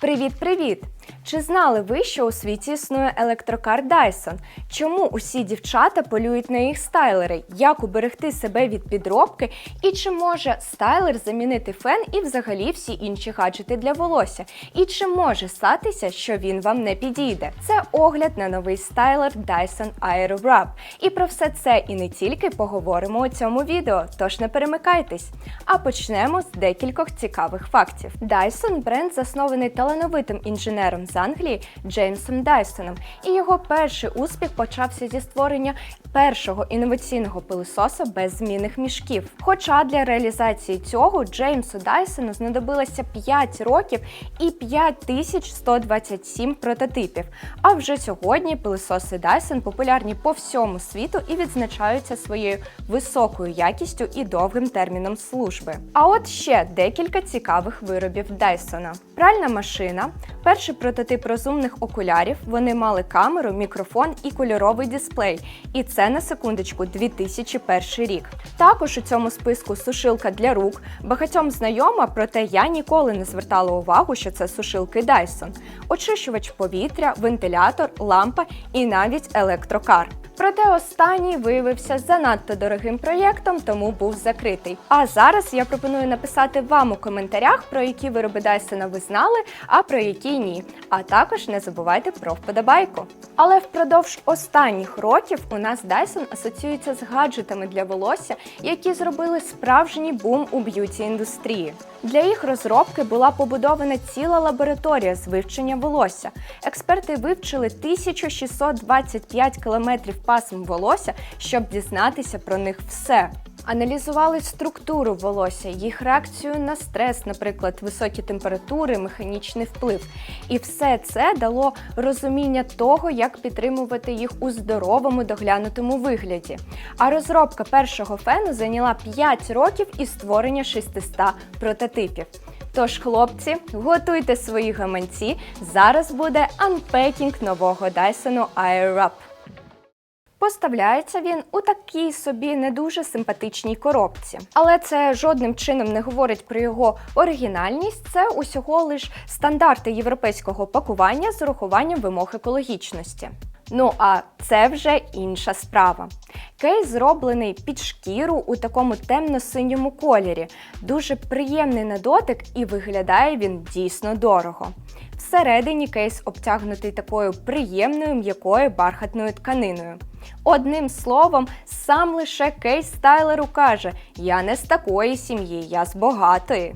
Привіт-привіт! Чи знали ви, що у світі існує електрокар Dyson? Чому усі дівчата полюють на їх стайлери? Як уберегти себе від підробки? І чи може стайлер замінити фен і взагалі всі інші гаджети для волосся? І чи може статися, що він вам не підійде? Це огляд на новий стайлер Dyson Aerowrap. І про все це і не тільки поговоримо у цьому відео, тож не перемикайтесь. А почнемо з декількох цікавих фактів. Dyson бренд заснований талановитим інженером з Англії Джеймсом Дайсоном, і його перший успіх почався зі створення першого інноваційного пилисоса без змінних мішків. Хоча для реалізації цього Джеймсу Дайсону знадобилося 5 років і 5127 прототипів. А вже сьогодні пилисоси Dyson популярні по всьому світу і відзначаються своєю високою якістю і довгим терміном служби. А от ще декілька цікавих виробів Дайсона. Пральна машина, перший прототип розумних окулярів. Вони мали камеру, мікрофон і кольоровий дисплей. І це на секундочку 2001 рік. Також у цьому списку сушилка для рук. Багатьом знайома, проте я ніколи не звертала увагу, що це сушилки Dyson. Очищувач повітря, вентилятор, лампа і навіть електрокар. Проте останній виявився занадто дорогим проєктом, тому був закритий. А зараз я пропоную написати вам у коментарях, про які вироби Dyson ви знали, а про які ні. А також не забувайте про вподобайку. Але впродовж останніх років у нас Dyson асоціюється з гаджетами для волосся, які зробили справжній бум у б'юті індустрії. Для їх розробки була побудована ціла лабораторія з вивчення волосся. Експерти вивчили 1625 кілометрів пасм волосся, щоб дізнатися про них все. Аналізували структуру волосся, їх реакцію на стрес, наприклад, високі температури, механічний вплив. І все це дало розуміння того, як підтримувати їх у здоровому доглянутому вигляді. А розробка першого фену зайняла 5 років і створення 600 прототипів. Тож, хлопці, готуйте свої гаманці. Зараз буде анпекінг нового Dyson Airwrap. Поставляється він у такій собі не дуже симпатичній коробці. Але це жодним чином не говорить про його оригінальність. Це усього лиш стандарти європейського пакування з урахуванням вимог екологічності. Ну а це вже інша справа. Кейс зроблений під шкіру у такому темно-синьому кольорі. Дуже приємний на дотик і виглядає він дійсно дорого. Всередині кейс обтягнутий такою приємною м'якою бархатною тканиною. Одним словом, сам лише кейс стайлеру каже: Я не з такої сім'ї, я з багатої.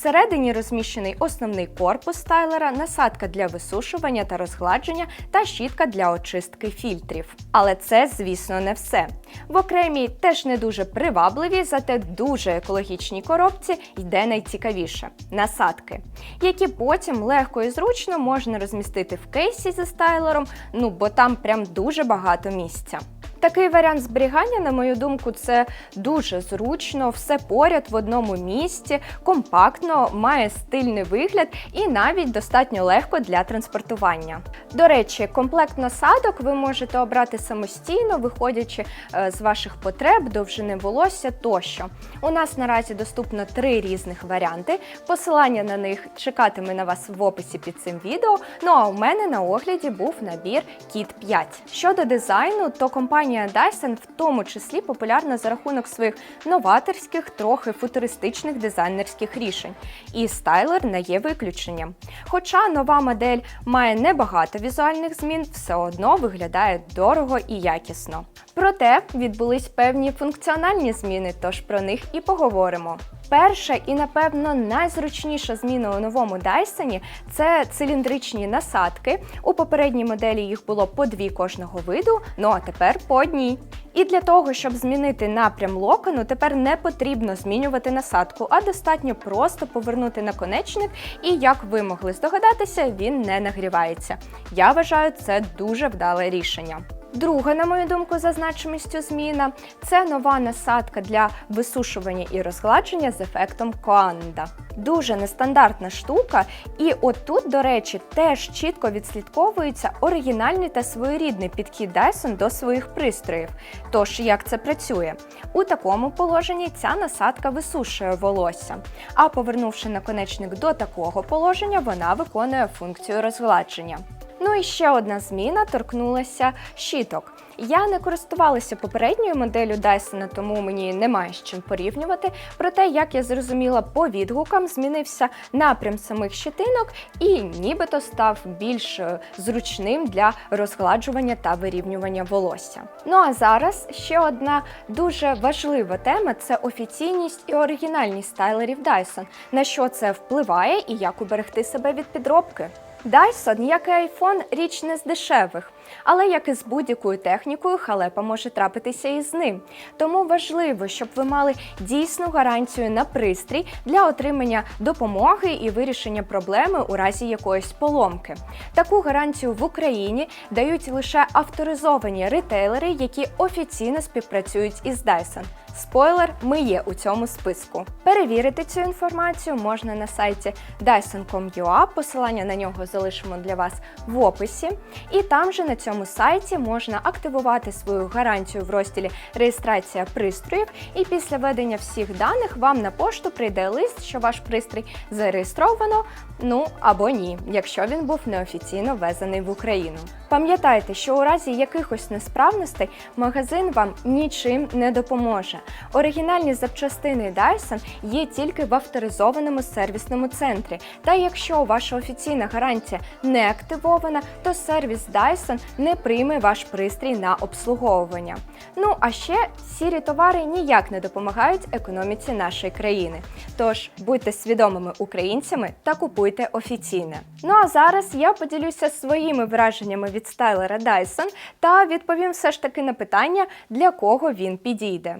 Всередині розміщений основний корпус стайлера, насадка для висушування та розгладження та щітка для очистки фільтрів. Але це, звісно, не все. В окремій теж не дуже привабливій, зате дуже екологічній коробці йде найцікавіше насадки, які потім легко і зручно можна розмістити в кейсі зі стайлером, ну бо там прям дуже багато місця. Такий варіант зберігання, на мою думку, це дуже зручно, все поряд в одному місці, компактно, має стильний вигляд і навіть достатньо легко для транспортування. До речі, комплект насадок ви можете обрати самостійно, виходячи е, з ваших потреб, довжини волосся тощо. У нас наразі доступно три різних варіанти. Посилання на них чекатиме на вас в описі під цим відео. Ну а у мене на огляді був набір Kit 5. Щодо дизайну, то компанія Dyson в тому числі популярна за рахунок своїх новаторських, трохи футуристичних дизайнерських рішень. І стайлер не є виключенням. Хоча нова модель має небагато візуальних змін, все одно виглядає дорого і якісно. Проте відбулись певні функціональні зміни, тож про них і поговоримо. Перша і, напевно, найзручніша зміна у новому Dyson – це циліндричні насадки. У попередній моделі їх було по дві кожного виду, ну а тепер по одній. І для того, щоб змінити напрям локону, тепер не потрібно змінювати насадку, а достатньо просто повернути наконечник, і як ви могли здогадатися, він не нагрівається. Я вважаю це дуже вдале рішення. Друга, на мою думку, за значимістю зміна це нова насадка для висушування і розгладження з ефектом коанда. Дуже нестандартна штука, і отут, до речі, теж чітко відслідковується оригінальний та своєрідний підхід Dyson до своїх пристроїв. Тож, як це працює? У такому положенні ця насадка висушує волосся, а повернувши наконечник до такого положення, вона виконує функцію розгладження. Ну і ще одна зміна торкнулася щіток. Я не користувалася попередньою моделлю Dyson, тому мені немає з чим порівнювати. Проте, як я зрозуміла по відгукам, змінився напрям самих щитинок і нібито став більш е, зручним для розгладжування та вирівнювання волосся. Ну а зараз ще одна дуже важлива тема це офіційність і оригінальність стайлерів Dyson. На що це впливає і як уберегти себе від підробки. Dyson, як і iPhone, річ не з дешевих, але як і з будь-якою технікою, халепа може трапитися і з ним. Тому важливо, щоб ви мали дійсну гарантію на пристрій для отримання допомоги і вирішення проблеми у разі якоїсь поломки. Таку гарантію в Україні дають лише авторизовані ретейлери, які офіційно співпрацюють із Dyson. Спойлер, ми є у цьому списку. Перевірити цю інформацію можна на сайті dyson.com.ua, посилання на нього залишимо для вас в описі. І там же на цьому сайті можна активувати свою гарантію в розділі Реєстрація пристроїв, і після введення всіх даних вам на пошту прийде лист, що ваш пристрій зареєстровано, ну або ні, якщо він був неофіційно ввезений в Україну. Пам'ятайте, що у разі якихось несправностей магазин вам нічим не допоможе. Оригінальні запчастини Dyson є тільки в авторизованому сервісному центрі. Та якщо ваша офіційна гарантія не активована, то сервіс Dyson не прийме ваш пристрій на обслуговування. Ну а ще сірі товари ніяк не допомагають економіці нашої країни. Тож будьте свідомими українцями та купуйте офіційне. Ну а зараз я поділюся своїми враженнями від стайлера Dyson та відповім все ж таки на питання, для кого він підійде.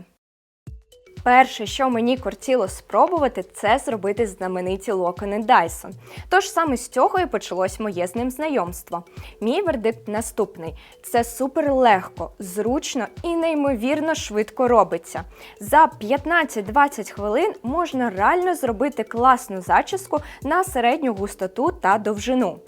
Перше, що мені кортіло спробувати, це зробити знамениті локони Dyson. Тож саме з цього і почалось моє з ним знайомство. Мій вердикт наступний: це супер легко, зручно і неймовірно швидко робиться. За 15-20 хвилин можна реально зробити класну зачіску на середню густоту та довжину.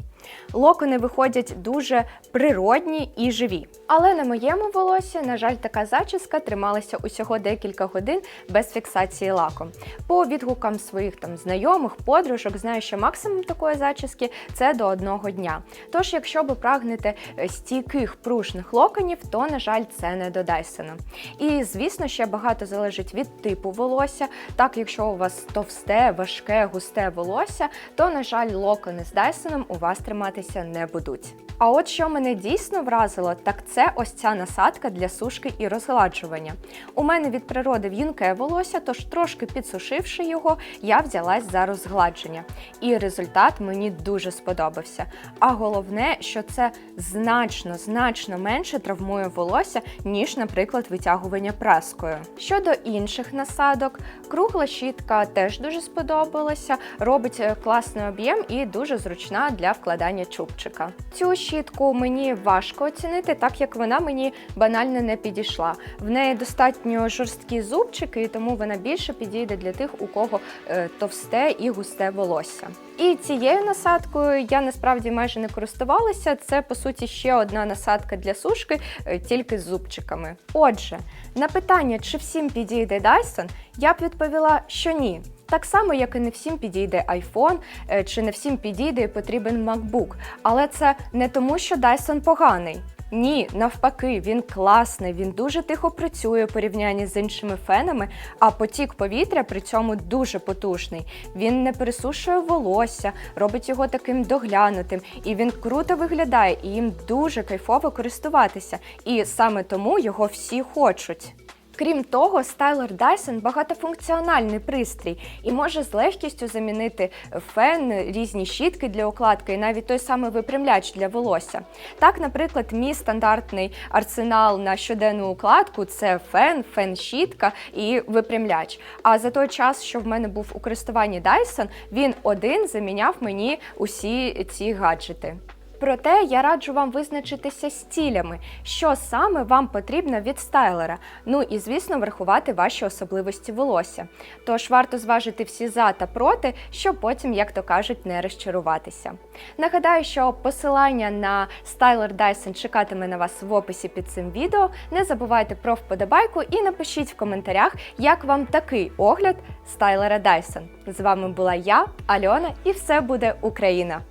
Локони виходять дуже природні і живі. Але на моєму волосі, на жаль, така зачіска трималася усього декілька годин без фіксації лаком. По відгукам своїх там знайомих, подружок, знаю, що максимум такої зачіски це до одного дня. Тож, якщо ви прагнете е, стійких пружних локонів, то на жаль, це не до Dyson. І звісно, ще багато залежить від типу волосся. Так, якщо у вас товсте, важке, густе волосся, то на жаль, локони з Dyson у вас триматися не будуть. А от що мене дійсно вразило, так це ось ця насадка для сушки і розгладжування. У мене від природи в'юнке волосся, тож трошки підсушивши його, я взялась за розгладження. І результат мені дуже сподобався. А головне, що це значно, значно менше травмує волосся, ніж, наприклад, витягування праскою. Щодо інших насадок, кругла щітка теж дуже сподобалася, робить е, класний об'єм і дуже зручна для вкладання чубчика. Цю щітку мені важко оцінити, так як вона мені банально не підійшла. В неї достатньо жорсткі зубчики, і тому вона більше підійде для тих, у кого е, товсте і густе волосся. І цією насадкою я насправді майже не користувалася. Це по суті ще одна насадка для сушки, е, тільки з зубчиками. Отже, на питання, чи всім підійде Dyson, я б відповіла, що ні. Так само, як і не всім підійде iPhone, е, чи не всім підійде і потрібен MacBook. Але це не тому, що Dyson поганий. Ні, навпаки, він класний, він дуже тихо працює у порівнянні з іншими фенами, а потік повітря при цьому дуже потужний. Він не пересушує волосся, робить його таким доглянутим, і він круто виглядає, і їм дуже кайфово користуватися. І саме тому його всі хочуть. Крім того, стайлер Dyson багатофункціональний пристрій і може з легкістю замінити фен, різні щітки для укладки і навіть той самий випрямляч для волосся. Так, наприклад, мій стандартний арсенал на щоденну укладку це фен, фен-щітка і випрямляч. А за той час, що в мене був у користуванні Dyson, він один заміняв мені усі ці гаджети. Проте я раджу вам визначитися стілями, що саме вам потрібно від стайлера. Ну і звісно, врахувати ваші особливості волосся. Тож варто зважити всі за та проти, щоб потім, як то кажуть, не розчаруватися. Нагадаю, що посилання на стайлер Dyson чекатиме на вас в описі під цим відео. Не забувайте про вподобайку і напишіть в коментарях, як вам такий огляд стайлера Dyson. З вами була я, Альона, і все буде Україна!